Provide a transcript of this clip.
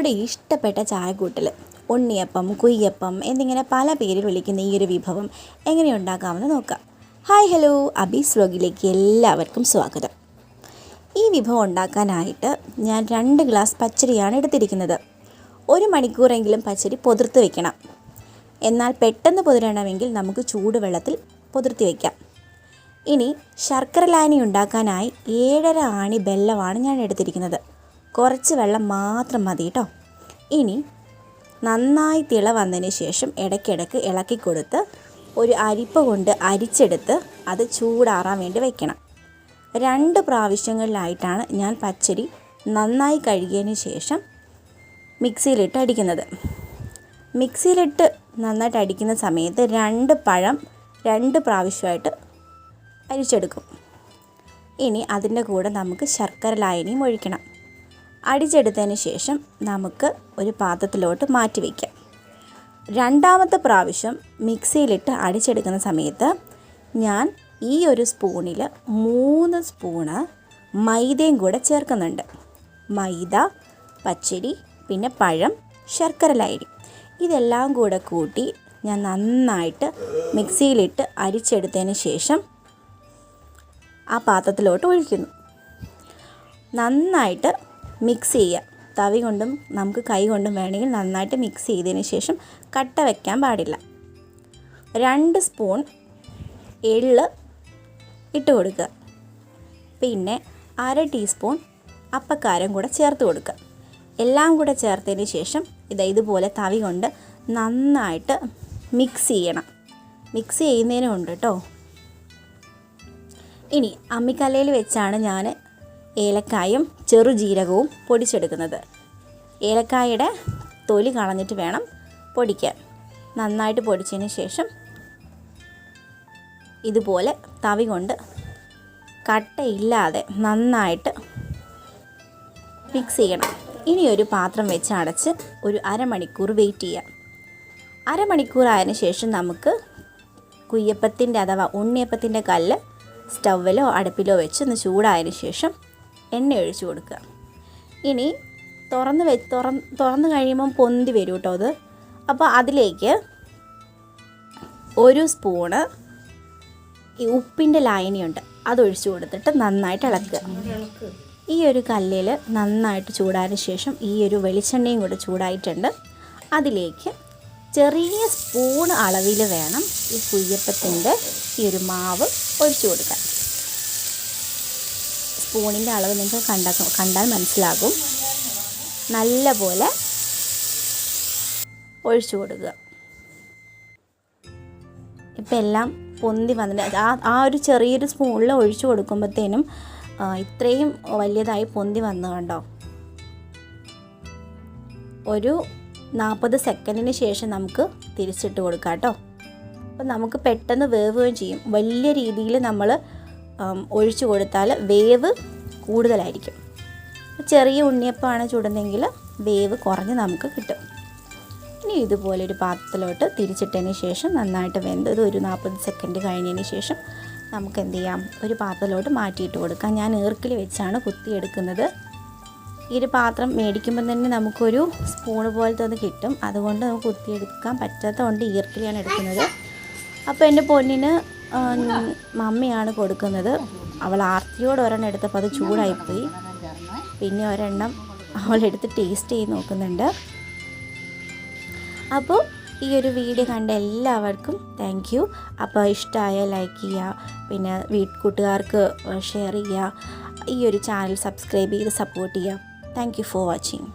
നിങ്ങളുടെ ഇഷ്ടപ്പെട്ട ചായക്കൂട്ടൽ ഉണ്ണിയപ്പം കുയ്യപ്പം എന്നിങ്ങനെ പല പേരിൽ വിളിക്കുന്ന ഈ ഒരു വിഭവം എങ്ങനെ ഉണ്ടാക്കാമെന്ന് നോക്കാം. ഹായ് ഹലോ അബീസ് വ്ലോഗിലേക്ക് എല്ലാവർക്കും സ്വാഗതം. ഈ വിഭവം ഉണ്ടാക്കാനായിട്ട് ഞാൻ രണ്ട് ഗ്ലാസ് പച്ചരിയാണ് എടുത്തിരിക്കുന്നത്. ഒരു മണിക്കൂറെങ്കിലും പച്ചരി പൊതിർത്ത് വെക്കണം. എന്നാൽ പെട്ടെന്ന് പൊതിരണമെങ്കിൽ നമുക്ക് ചൂടുവെള്ളത്തിൽ പൊതിർത്തി വയ്ക്കാം ഇനി ശർക്കര ലായനി ഉണ്ടാക്കാനായി ഏഴര ആണി ബെല്ലമാണ് ഞാൻ എടുത്തിരിക്കുന്നത്. കുറച്ച് വെള്ളം മാത്രം മതി കേട്ടോ ഇനി നന്നായി തിള വന്നതിന് ശേഷം ഇടയ്ക്കിടയ്ക്ക് ഇളക്കി കൊടുത്ത് ഒരു അരിപ്പ കൊണ്ട് അരിച്ചെടുത്ത് അത് ചൂടാറാൻ വേണ്ടി വയ്ക്കണം രണ്ട് പ്രാവശ്യങ്ങളിലായിട്ടാണ് ഞാൻ പച്ചരി നന്നായി കഴുകിയതിന് ശേഷം മിക്സിയിലിട്ട് അടിക്കുന്നത്. മിക്സിയിലിട്ട് നന്നായിട്ട് അടിക്കുന്ന സമയത്ത് രണ്ട് പഴം രണ്ട് പ്രാവശ്യമായിട്ട് അരിച്ചെടുക്കും. ഇനി അതിന്റെ കൂടെ നമുക്ക് ശർക്കര ലായനിയും ഒഴിക്കണം. അടിച്ചെടുത്തതിന് ശേഷം നമുക്ക് ഒരു പാത്രത്തിലോട്ട് മാറ്റി വയ്ക്കാം. രണ്ടാമത്തെ പ്രാവശ്യം മിക്സിയിലിട്ട് അടിച്ചെടുക്കുന്ന സമയത്ത് ഞാൻ ഈ ഒരു സ്പൂണിൽ മൂന്ന് സ്പൂണ് മൈദയും കൂടെ ചേർക്കുന്നുണ്ട്. മൈദ പച്ചരി പിന്നെ പഴം ശർക്കര ലൈരി ഇതെല്ലാം കൂടെ കൂട്ടി ഞാൻ നന്നായിട്ട് മിക്സിയിലിട്ട് അരിച്ചെടുത്തതിന് ശേഷം ആ പാത്രത്തിലോട്ട് ഒഴിക്കുന്നു. നന്നായിട്ട് മിക്സ് ചെയ്യുക തവി കൊണ്ടും നമുക്ക് കൈ കൊണ്ടും വേണമെങ്കിൽ നന്നായിട്ട് മിക്സ് ചെയ്തതിന് ശേഷം കട്ട വയ്ക്കാൻ പാടില്ല. രണ്ട് സ്പൂൺ എള്ള് ഇട്ട് കൊടുക്കുക. പിന്നെ അര ടീസ്പൂൺ അപ്പക്കാരം കൂടെ ചേർത്ത് കൊടുക്കുക. എല്ലാം കൂടെ ചേർത്തതിന് ശേഷം ഇത് ഇതുപോലെ തവി കൊണ്ട് നന്നായിട്ട് മിക്സ് ചെയ്യണം. മിക്സ് ചെയ്യുന്നതിനുണ്ട് കേട്ടോ. ഇനി അമ്മിക്കല്ലയിൽ വെച്ചാണ് ഞാൻ ഏലക്കായും ചെറുജീരകവും പൊടിച്ചെടുക്കുന്നത്. ഏലക്കായുടെ തൊലി കളഞ്ഞിട്ട് വേണം പൊടിക്കാൻ. നന്നായിട്ട് പൊടിച്ചതിന് ശേഷം ഇതുപോലെ തവി കൊണ്ട് കട്ടയില്ലാതെ നന്നായിട്ട് മിക്സ് ചെയ്യണം. ഇനി ഒരു പാത്രം വെച്ച് അടച്ച് ഒരു അരമണിക്കൂർ വെയിറ്റ് ചെയ്യാം. അരമണിക്കൂർ ആയതിനു ശേഷം നമുക്ക് കുയ്യപ്പത്തിന്റെ അഥവാ ഉണ്ണിയപ്പത്തിന്റെ കല്ല് സ്റ്റൗവിലോ അടുപ്പിലോ വെച്ച് ഒന്ന് ചൂടായതിനു ശേഷം എണ്ണ ഒഴിച്ചു കൊടുക്കുക. ഇനി തുറന്ന് വെ തുറന്ന് തുറന്ന് കഴിയുമ്പം പൊന്തി വരും കേട്ടോ അത്. അപ്പോൾ അതിലേക്ക് ഒരു സ്പൂണ് ഈ ഉപ്പിന്റെ ലായനിയുണ്ട്. അതൊഴിച്ചു കൊടുത്തിട്ട് നന്നായിട്ട് ഇളക്കുക. ഈ ഒരു കല്ലിൽ നന്നായിട്ട് ചൂടായതിന് ശേഷം ഈ ഒരു വെളിച്ചെണ്ണയും കൂടെ ചൂടായിട്ടുണ്ട്. അതിലേക്ക് ചെറിയ സ്പൂൺ അളവിൽ വേണം ഈ കുയ്യപ്പത്തിന്റെ ഈ ഒരു മാവ് ഒഴിച്ചു കൊടുക്കാൻ. സ്പൂണിന്റെ അളവ് നിങ്ങൾക്ക് കണ്ട കണ്ടാൽ മനസ്സിലാകും. നല്ല പോലെ ഒഴിച്ചു കൊടുക്കുക. ഇപ്പം എല്ലാം പൊന്തി വന്നിട്ട് ആ ആ ഒരു ചെറിയൊരു സ്പൂണിൽ ഒഴിച്ചു കൊടുക്കുമ്പോഴത്തേനും ഇത്രയും വലിയതായി പൊന്തി വന്നു കണ്ടോ? ഒരു നാൽപ്പത് സെക്കൻഡിന് ശേഷം നമുക്ക് തിരിച്ചിട്ട് കൊടുക്കാം കേട്ടോ. അപ്പം നമുക്ക് പെട്ടെന്ന് വേവുകയും ചെയ്യും. വലിയ രീതിയിൽ നമ്മൾ ഒഴിച്ചു കൊടുത്താൽ വേവ് കൂടുതലായിരിക്കും. ചെറിയ ഉണ്ണിയപ്പമാണ് ചുടുന്നതെങ്കിൽ വേവ് കുറഞ്ഞ് നമുക്ക് കിട്ടും. ഇനി ഇതുപോലെ ഒരു പാത്രത്തിലോട്ട് തിരിച്ചിട്ടതിന് ശേഷം നന്നായിട്ട് വെന്ത് ഇത് ഒരു നാൽപ്പത് സെക്കൻഡ് കഴിഞ്ഞതിന് ശേഷം നമുക്ക് എന്ത് ചെയ്യാം? ഒരു പാത്രത്തിലോട്ട് മാറ്റിയിട്ട് കൊടുക്കാം. ഞാൻ ഈർക്കിൽ വെച്ചാണ് കുത്തിയെടുക്കുന്നത് ഈ ഒരു പാത്രം മേടിക്കുമ്പോൾ തന്നെ നമുക്കൊരു സ്പൂണ് പോലത്തെ ഒന്ന് കിട്ടും. അതുകൊണ്ട് നമുക്ക് കുത്തിയെടുക്കാൻ പറ്റാത്തതുകൊണ്ട് ഈർക്കിലാണ് എടുക്കുന്നത്. അപ്പോൾ എന്റെ പൊന്നിന് മമ്മിയാണ് കൊടുക്കുന്നത്. അവൾ ആർത്തിയോട് ഒരെണ്ണം എടുത്തപ്പോൾ അത് ചൂടായിപ്പോയി. പിന്നെ ഒരെണ്ണം അവളെടുത്ത് ടേസ്റ്റ് ചെയ്ത് നോക്കുന്നുണ്ട്. അപ്പോൾ ഈ ഒരു വീഡിയോ കണ്ട എല്ലാവർക്കും താങ്ക് യു അപ്പോൾ ഇഷ്ടമായ ലൈക്ക് ചെയ്യുക പിന്നെ വീട്ടുകൂട്ടുകാർക്ക് ഷെയർ ചെയ്യുക ഈ ഒരു ചാനൽ സബ്സ്ക്രൈബ് ചെയ്ത് സപ്പോർട്ട് ചെയ്യുക. Thank you for watching